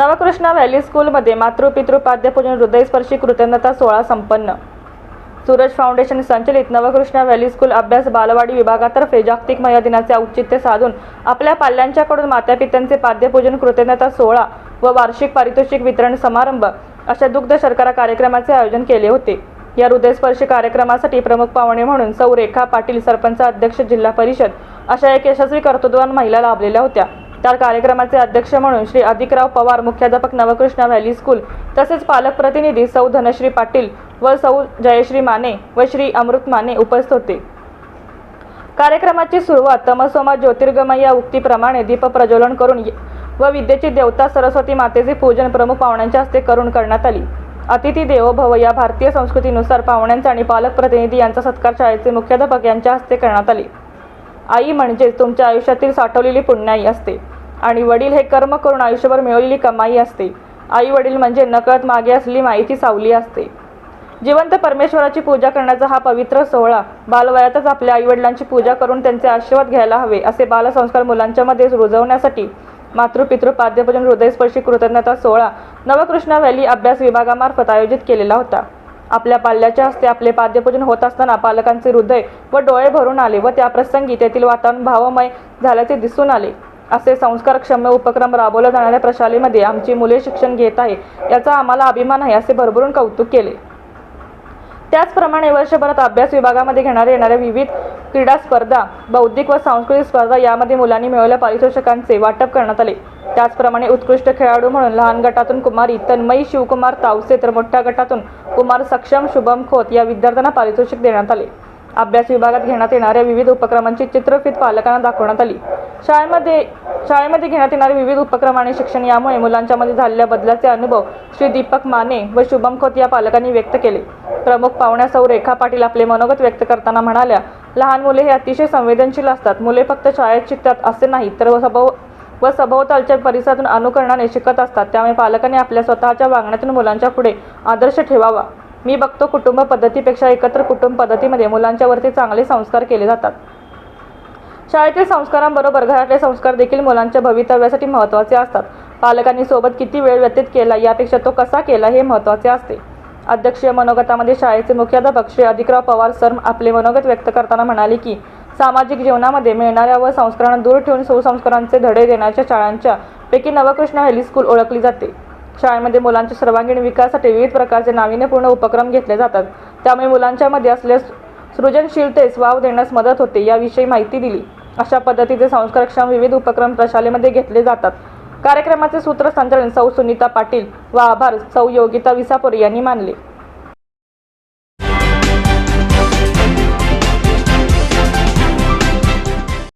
Navkrishna valley स्कूलमध्ये मातृपितृ पाद्यपूजन हृदयस्पर्शी कृतज्ञता सोहळा संपन्न. सूरज फाउंडेशन संचलित नवकृष्णा व्हॅली स्कूल अभ्यास बालवाडी विभागातर्फे जागतिक महिला दिनाचे औचित्य साधून आपल्या पाल्यांच्याकडून मातापित्यांचे पाद्यपूजन कृतज्ञता सोहळा व वार्षिक पारितोषिक वितरण समारंभ अशा दुग्ध शर्करा कार्यक्रमाचे आयोजन केले होते. या हृदयस्पर्शी कार्यक्रमासाठी प्रमुख पाहुणे म्हणून सौ रेखा पाटील सरपंच अध्यक्ष जिल्हा परिषद अशा एक यशस्वी कर्तृत्ववान महिला लाभलेल्या होत्या. तर कार्यक्रमाचे अध्यक्ष म्हणून श्री अधिकराव पवार मुख्याध्यापक नवकृष्ण व्हॅली स्कूल तसेच पालक प्रतिनिधी सौ धनश्री पाटील व सौ जयश्री माने व श्री अमृत माने उपस्थित होते. कार्यक्रमाची सुरुवात तमसोमा ज्योतिर्गमय या उक्तीप्रमाणे दीप प्रज्वलन करून व विद्येची देवता सरस्वती मातेचे पूजन प्रमुख पाहुण्यांच्या हस्ते करून करण्यात आली. अतिथी देवो भव या भारतीय संस्कृतीनुसार पाहुण्यांचा आणि पालक प्रतिनिधी यांचा सत्कार शाळेचे मुख्याध्यापक यांच्या हस्ते करण्यात आले. आई म्हणजेच तुमच्या आयुष्यातील साठवलेली पुण्याई असते. आणि वडील हे कर्म करून आयुष्यभर मिळवलेली कमाई असते. आई वडील म्हणजे नकळत मागे असलेली माईची सावली असते. जिवंत परमेश्वराची पूजा करण्याचा हा पवित्र सोहळा बालवयातच आपल्या आईवडिलांची पूजा करून त्यांचे आशीर्वाद घ्यायला हवे असे बालसंस्कार मुलांच्यामध्ये रुजवण्यासाठी मातृपितृपाद्यपजन हृदयस्पर्शी कृतज्ञता सोहळा नवकृष्णा व्हॅली अभ्यास विभागामार्फत आयोजित केलेला होता. आपल्या पाल्याच्या हस्ते आपले पाद्यपूजन होत असताना पालकांचे हृदय व डोळे भरून आले व त्या प्रसंगी तेथील वातावरण भावमय झाल्याचे दिसून आले. असे संस्कारक्षम उपक्रम राबवल्या जाणाऱ्या प्रशालेमध्ये आमची मुले शिक्षण घेत आहे याचा आम्हाला अभिमान आहे असे भरभरून कौतुक केले. त्याचप्रमाणे वर्षभरात अभ्यास विभागामध्ये घेणाऱ्या येणाऱ्या विविध क्रीडा स्पर्धा बौद्धिक व सांस्कृतिक स्पर्धा यामध्ये मुलांनी मिळवलेल्या पारितोषिकांचे वाटप करण्यात आले. त्याचप्रमाणे उत्कृष्ट खेळाडू म्हणून लहान गटातून कुमारी तन्मयी शिवकुमार तावसे तर मोठ्या गटातून कुमार सक्षम शुभम खोत या विद्यार्थ्यांना पारितोषिक देण्यात आले. अभ्यास विभागात घेण्यात येणाऱ्या विविध उपक्रमांची चित्रफित पालकांना दाखवण्यात आली. शाळेमध्ये शाळेमध्ये घेण्यात येणारे विविध उपक्रम आणि शिक्षण यामुळे मुलांच्यामध्ये झालेल्या बदलाचे अनुभव श्री दीपक माने व शुभम खोत या पालकांनी व्यक्त केले. प्रमुख पाहुण्या सौ रेखा पाटील आपले मनोगत व्यक्त करताना म्हणाल्या लहान मुले हे अतिशय संवेदनशील असतात. मुले फक्त शाळेत शिकतात असे नाही तर सभोव व सभोवतालच्या परिसरातून अनुकरणाने शिकत असतात. त्यामुळे पालकांनी आपल्या स्वतःच्या वागण्यातून मुलांच्या पुढे आदर्श ठेवावा. मी बघतो कुटुंब पद्धतीपेक्षा एकत्र कुटुंब पद्धतीमध्ये मुलांच्यावरती चांगले संस्कार केले जातात. शाळेतील संस्कारांबरोबर घरातले संस्कार देखील मुलांच्या भवितव्यासाठी महत्त्वाचे असतात. पालकांनी सोबत किती वेळ व्यतीत केला यापेक्षा तो कसा केला हे महत्त्वाचे असते. अध्यक्षीय मनोगतामध्ये शाळेचे मुख्याध्यापक श्री अधिकराव पवार सर आपले मनोगत व्यक्त करताना म्हणाले की सामाजिक जीवनामध्ये मिळणाऱ्या व संस्कारांना दूर ठेवून सुसंस्कारांचे धडे देण्याच्या शाळांच्या पैकी नवकृष्ण व्हॅली स्कूल ओळखली जाते. शाळेमध्ये मुलांच्या सर्वांगीण विकासासाठी विविध प्रकारचे नाविन्यपूर्ण उपक्रम घेतले जातात. त्यामुळे मुलांच्या मध्ये असलेल्या सृजनशीलतेस वाव देण्यास मदत होते याविषयी माहिती दिली. अशा पद्धतीचे संस्कारक्षम विविध उपक्रम प्रशालेमध्ये घेतले जातात. कार्यक्रमाचे सूत्रसंचालन सौ सुनीता पाटील व आभार सौ योगिता विसापुरे यांनी मानले.